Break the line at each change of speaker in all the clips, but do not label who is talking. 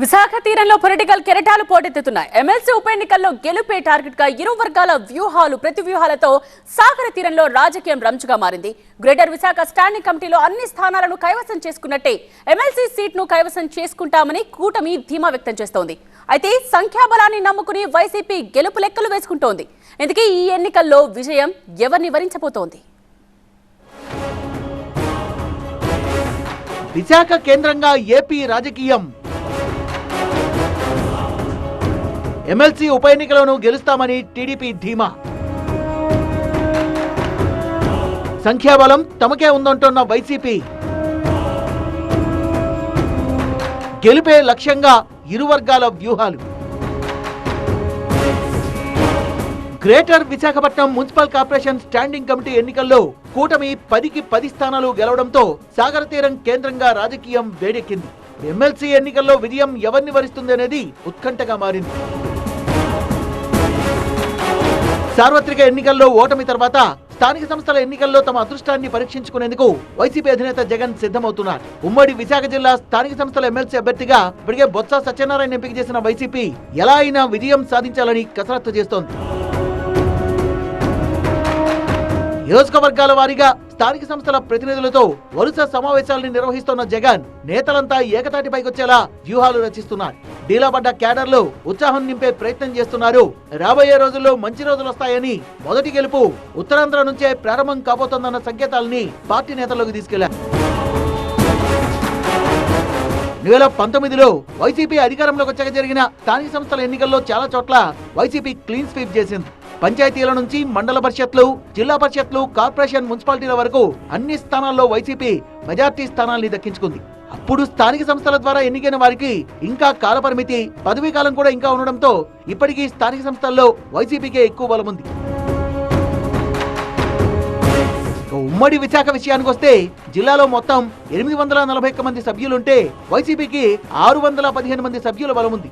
విశాఖ తీరంలో పొలిటికల్ కెరటాలు పోటెత్తుతున్నాయి. ఎమ్మెల్సీ ఉప ఎన్నికల్లో గెలుపే టార్గెట్గా ఇరు వర్గాల వ్యూహాలు ప్రతి వ్యూహాలతో సాగర తీరంలో రాజకీయం రంచుగా మారింది. గ్రేటర్ విశాఖ స్టాండింగ్ కమిటీలో అన్ని స్థానాలను కైవసం చేసుకున్నట్టే ఎమ్మెల్సీ సీట్ను కైవసం చేసుకుంటామని కూటమి ధీమా వ్యక్తం చేస్తోంది. అయితే సంఖ్యాబలాన్ని నమ్ముకుని వైసీపీ గెలుపు లెక్కలు వేసుకుంటోంది. ఇందుకే ఈ ఎన్నికల్లో విజయం ఎవరిని వరించబోతోంది?
విశాఖ కేంద్రంగా ఏపీ రాజకీయం. ఎమ్మెల్సీ ఉప ఎన్నికలోనూ గెలుస్తామని టీడీపీ ధీమా. సంఖ్యాబలం తమకే ఉందంటున్న వైసీపీ. గెలిపే లక్ష్యంగా ఇరు వర్గాల వ్యూహాలు. Greater Visakhapatnam municipal corporation standing committee ఎన్నికల్లో కూటమి పదికి పది స్థానాలు గెలవడంతో సాగర తీరం కేంద్రంగా రాజకీయం వేడెక్కింది. ఎమ్మెల్సీ ఎన్నికల్లో విజయం ఎవరిని వరిస్తుందనేది ఉత్కంఠగా మారింది. సార్వత్రిక ఎన్నికల్లో ఓటమి తర్వాత స్థానిక సంస్థల ఎన్నికల్లో తమ అదృష్టాన్ని పరీక్షించుకునేందుకు వైసీపీ అధినేత జగన్ సిద్ధమవుతున్నారు. ఉమ్మడి విశాఖ జిల్లా స్థానిక సంస్థల ఎమ్మెల్సీ అభ్యర్థిగా ఇప్పటికే బొత్స సత్యనారాయణ ఎంపిక చేసిన వైసీపీ ఎలా అయినా విజయం సాధించాలని కసరత్తు చేస్తోంది. నియోజకవర్గాల వారీగా స్థానిక సంస్థల ప్రతినిధులతో వరుస సమావేశాలను నిర్వహిస్తున్న జగన్ నేతలంతా ఏకతాటిపైకొచ్చేలా వ్యూహాలు రచిస్తున్నారు. డీలాబడ్డ క్యాడర్లు ఉత్సాహం నింపే ప్రయత్నం చేస్తున్నారు. రాబోయే రోజుల్లో మంచి రోజులు వస్తాయని మొదటి గెలుపు ఉత్తరాంధ్ర నుంచే ప్రారంభం కాబోతోందన్న సంకేతాలని పార్టీ నేతల్లోకి తీసుకెళ్ళారు. రెండు వేల పంతొమ్మిదిలో వైసీపీ అధికారంలోకి వచ్చాక జరిగిన స్థానిక సంస్థల ఎన్నికల్లో చాలా చోట్ల వైసీపీ క్లీన్ స్వీప్ చేసింది. పంచాయతీల నుంచి మండల పరిషత్లు జిల్లా పరిషత్లు కార్పొరేషన్ మున్సిపాలిటీల వరకు అన్ని స్థానాల్లో వైసీపీ మెజార్టీ స్థానాల్ని దక్కించుకుంది. అప్పుడు స్థానిక సంస్థల ద్వారా ఎన్నికైన వారికి ఇంకా కాలపరిమితి పదవీ కాలం కూడా ఇంకా ఉండడంతో ఇప్పటికీ స్థానిక సంస్థల్లో వైసీపీకే ఎక్కువ బలం ఉంది. ఉమ్మడి విశాఖ విషయానికి వస్తే జిల్లాలో మొత్తం ఎనిమిది వందల నలభై ఒక్క మంది సభ్యులుంటే వైసీపీకి ఆరు వందల పదిహేను మంది సభ్యుల బలం ఉంది.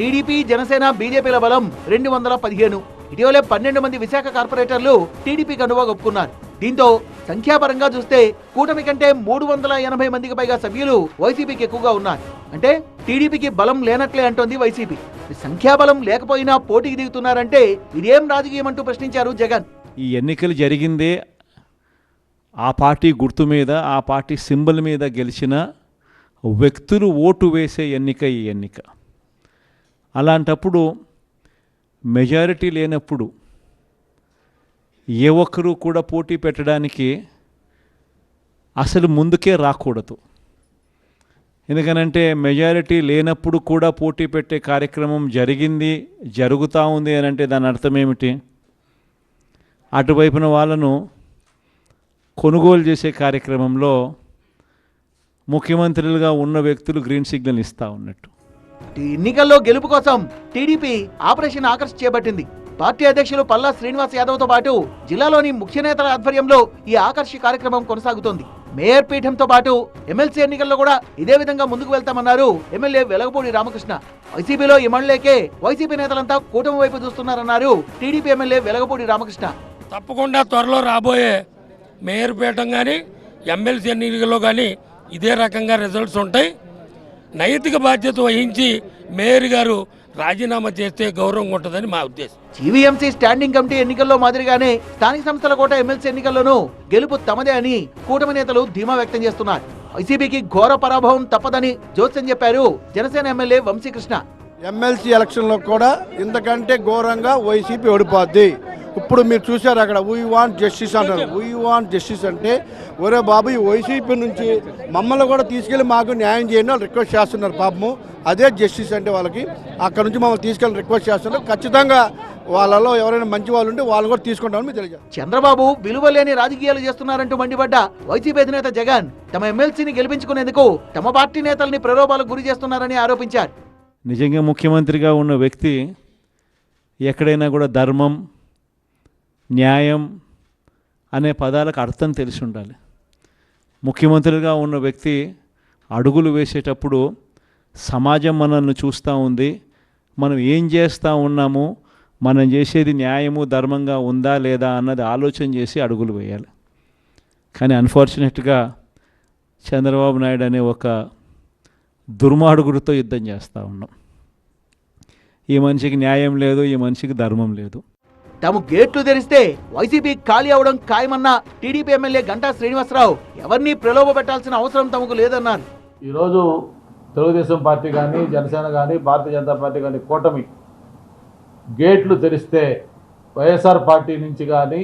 టీడీపీ జనసేన బీజేపీల బలం రెండు వందల పదిహేను. ఇటీవలే పన్నెండు మంది విశాఖ కార్పొరేటర్లు టీడీపీ అనువా ఒప్పుకున్నారు దీంతో సంఖ్యాపరంగా చూస్తే కూటమి కంటే మూడు వందల ఎనభై మందికి పైగా సభ్యులు వైసీపీకి ఎక్కువగా ఉన్నారు. అంటే టీడీపీకి బలం లేనట్లే అంటోంది వైసీపీ. సంఖ్యాబలం లేకపోయినా పోటీకి దిగుతున్నారంటే ఇదేం రాజకీయం అంటూ ప్రశ్నించారు జగన్.
ఈ ఎన్నికలు జరిగిందే ఆ పార్టీ గుర్తు మీద ఆ పార్టీ సింబల్ మీద గెలిచిన వ్యక్తులు ఓటు వేసే ఎన్నిక ఈ ఎన్నిక. అలాంటప్పుడు మెజారిటీ లేనప్పుడు ఏ ఒక్కరూ కూడా పోటీ పెట్టడానికి అసలు ముందుకే రాకూడదు. ఎందుకనంటే మెజారిటీ లేనప్పుడు కూడా పోటీ పెట్టే కార్యక్రమం జరిగింది జరుగుతూ ఉంది అని అంటే దాని అర్థం ఏమిటి? అటువైపున వాళ్ళను కొనుగోలు చేసే కార్యక్రమంలో ముఖ్యమంత్రులుగా ఉన్న వ్యక్తులు గ్రీన్ సిగ్నల్ ఇస్తూ ఉన్నట్టు.
ఎన్నికల్లో గెలుపు కోసం టీడీపీ ఆపరేషన్ ఆకర్ష్ చేపట్టింది. పార్టీ అధ్యక్షులు పల్లా శ్రీనివాస్ యాదవ్తో పాటు జిల్లాలోని ముఖ్య నేతల ఆధ్వర్యంలో ఈ ఆకర్షి కార్యక్రమం కొనసాగుతోంది. మేయర్ పీఠంతో పాటు ఎమ్మెల్సీ ఎన్నికల్లో కూడా ఇదే విధంగా ముందుకు వెళ్తామన్నారు ఎమ్మెల్యే వెలగపూడి రామకృష్ణ. వైసీపీలో ఎమ్మెల్యేకే వైసీపీ నేతలంతా కూటమి వైపు చూస్తున్నారన్నారు టీడీపీ ఎమ్మెల్యే వెలగపూడి రామకృష్ణ.
తప్పకుండా త్వరలో రాబోయే మేయర్ పీఠం కానీ ఎమ్మెల్సీ ఎన్నికల్లో కానీ ఇదే రకంగా రిజల్ట్స్ ఉంటాయి. నైతిక బాధ్యత వహించి మేయర్ గారు రాజీనామా చేస్తే గౌరవంగా ఉంటుందని మా ఉద్దేశం.
జీవీఎంసీ స్టాండింగ్ కమిటీ ఎన్నికల్లో మాదిరిగానే స్థానిక సంస్థల కోట ఎమ్మెల్సీ ఎన్నికల్లోనూ గెలుపు తమదే అని కూటమి నేతలు ధీమా వ్యక్తం చేస్తున్నారు. వైసీపీకి ఘోర పరాభవం తప్పదని జోస్యం చెప్పారు జనసేన ఎమ్మెల్యే వంశీకృష్ణ.
ఎమ్మెల్సీ ఎలక్షన్లో కూడా ఇంతకంటే ఘోరంగా వైసీపీ ఓడిపోద్ది. ఇప్పుడు మీరు చూశారు అక్కడ వీ వాంట్ జస్టిస్ అంటారు వీ వాంట్ జస్టిస్ అంటే ఒరే బాబు ఈ వైసీపీ నుంచి మమ్మల్ని కూడా తీసుకెళ్ళి మాకు న్యాయం చేయండి వాళ్ళు రిక్వెస్ట్ చేస్తున్నారు పాపము. అదే జస్టిస్ అంటే వాళ్ళకి అక్కడ నుంచి మమ్మల్ని తీసుకెళ్ళి రిక్వెస్ట్ చేస్తున్నారు. ఖచ్చితంగా వాళ్ళలో ఎవరైనా మంచి వాళ్ళు ఉంటే వాళ్ళు కూడా తీసుకుంటామని మీరు తెలియజేస్తారు
చంద్రబాబు విలువలేని రాజకీయాలు చేస్తున్నారంటూ మండిపడ్డ వైసీపీ అధినేత జగన్ తమ ఎమ్మెల్సీని గెలిపించుకునేందుకు తమ పార్టీ నేతల్ని ప్రలోభాలకు గురి చేస్తున్నారని ఆరోపించారు.
నిజంగా ముఖ్యమంత్రిగా ఉన్న వ్యక్తి ఎక్కడైనా కూడా ధర్మం న్యాయం అనే పదాలకు అర్థం తెలిసి ఉండాలి. ముఖ్యమంత్రిగా ఉన్న వ్యక్తి అడుగులు వేసేటప్పుడు సమాజం మనల్ని చూస్తూ ఉంది మనం ఏం చేస్తూ ఉన్నాము మనం చేసేది న్యాయము ధర్మంగా ఉందా లేదా అన్నది ఆలోచన చేసి అడుగులు వేయాలి. కానీ అన్ఫార్చునేట్గా చంద్రబాబు నాయుడు అనే ఒక దుర్మార్గుడితో యుద్ధం చేస్తూ ఉన్నాం. ఈ మనిషికి న్యాయం లేదు ఈ మనిషికి ధర్మం లేదు.
తాము గేట్లు తెరిస్తే వైసీపీ ఖాళీ అవడం ఖాయమన్న టీడీపీ ఎమ్మెల్యే గంటా శ్రీనివాసరావు ఎవరిని ప్రలోభ పెట్టాల్సిన అవసరం తమకు లేదన్నారు.
ఈరోజు తెలుగుదేశం పార్టీ కానీ జనసేన కానీ భారతీయ జనతా పార్టీ కానీ కూటమి గేట్లు తెరిస్తే వైఎస్ఆర్ పార్టీ నుంచి కానీ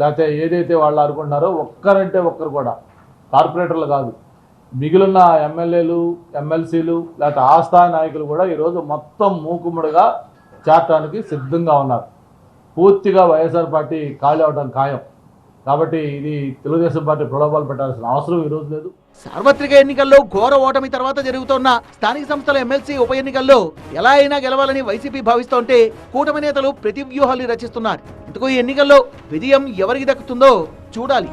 లేకపోతే ఏదైతే వాళ్ళు అనుకుంటున్నారో ఒక్కరంటే ఒక్కరు కూడా కార్పొరేటర్లు కాదు. మిగిలిన ఎమ్మెల్యేలు ఎమ్మెల్సీలు లేకపోతే ఆస్థాయి నాయకులు కూడా ఈరోజు మొత్తం మూకుముడిగా చేరటానికి సిద్ధంగా ఉన్నారు. పూర్తిగా వైఎస్ఆర్ పార్టీ ఖాళీ అవడం ఖాయం. కాబట్టి ఇది తెలుగుదేశం పార్టీ ప్రలోభాలు పెట్టాల్సిన అవసరం ఈరోజు లేదు.
సార్వత్రిక ఎన్నికల్లో ఘోర ఓటమి తర్వాత జరుగుతున్న స్థానిక సంస్థల ఎమ్మెల్సీ ఉప ఎన్నికల్లో ఎలా అయినా గెలవాలని వైసీపీ భావిస్తోంటే కూటమి నేతలు ప్రతి వ్యూహాలు రచిస్తున్నారు. ఇందుకు ఈ ఎన్నికల్లో విజయం ఎవరికి దక్కుతుందో చూడాలి.